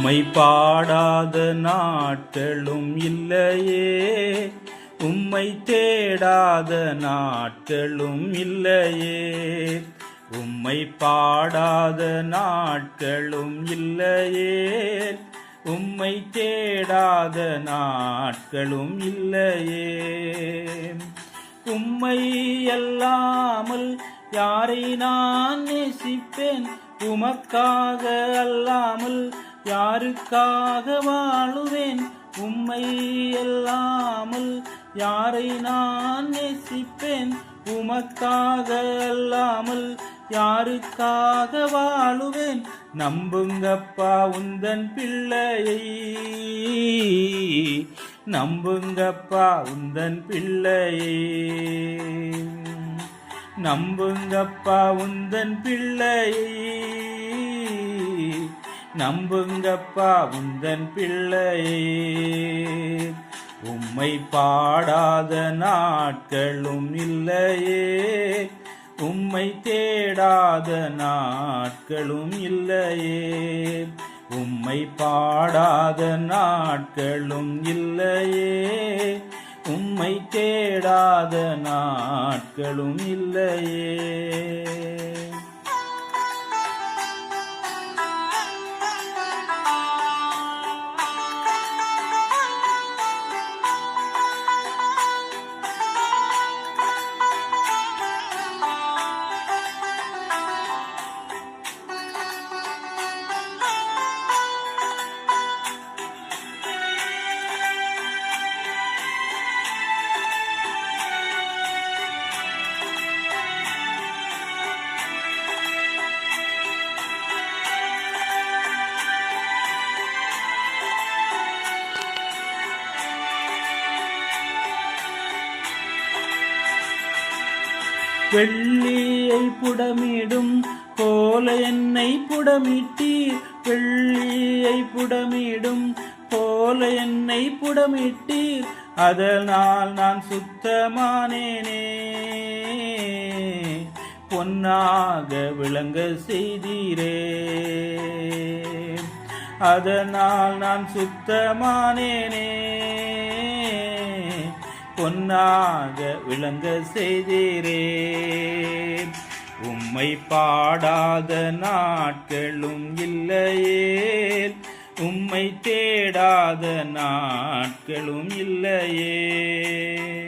உம்மை பாடாத நாட்களும் இல்லையே. உம்மை தேடாத நாட்களும் இல்லையே. உம்மை பாடாத நாட்களும் இல்லையே. உம்மை தேடாத நாட்களும் இல்லையே. உம்மை அல்லாமல் யாரை நான் நேசிப்பேன்? உமக்காக அல்லாமல் யாருக்காக வாழுவேன்? உம்மை அல்லாமல் யாரை நான் நேசிப்பேன்? உமக்காக அல்லாமல் யாருக்காக வாழுவேன்? நம்புங்கப்பா உந்தன் பிள்ளையை. நம்புங்கப்பா உந்தன் பிள்ளையே. நம்புங்கப்பா உந்தன் பிள்ளை நம்புங்கப்பா உந்தன் பிள்ளை உம்மை பாடாத நாட்களும் இல்லையே. உம்மை தேடாத நாட்களும் இல்லையே. உம்மை பாடாத நாட்களும் இல்லையே. உம்மை தேடாத நாட்களும் இல்லையே. வெள்ளியை புடமிடும் போல என்னை புடமிட்டீர். வெள்ளியை புடமிடும் போல என்னை புடமிட்டீர். அதனால் நான் சுத்தமானேனே. பொன்னாக விளங்க செய்தீரே. அதனால் நான் சுத்தமானேனே. பொன்னாக விளங்க செய்தீரே. உம்மை பாடாத நாட்களும் இல்லையே. உம்மை தேடாத நாட்களும் இல்லையே.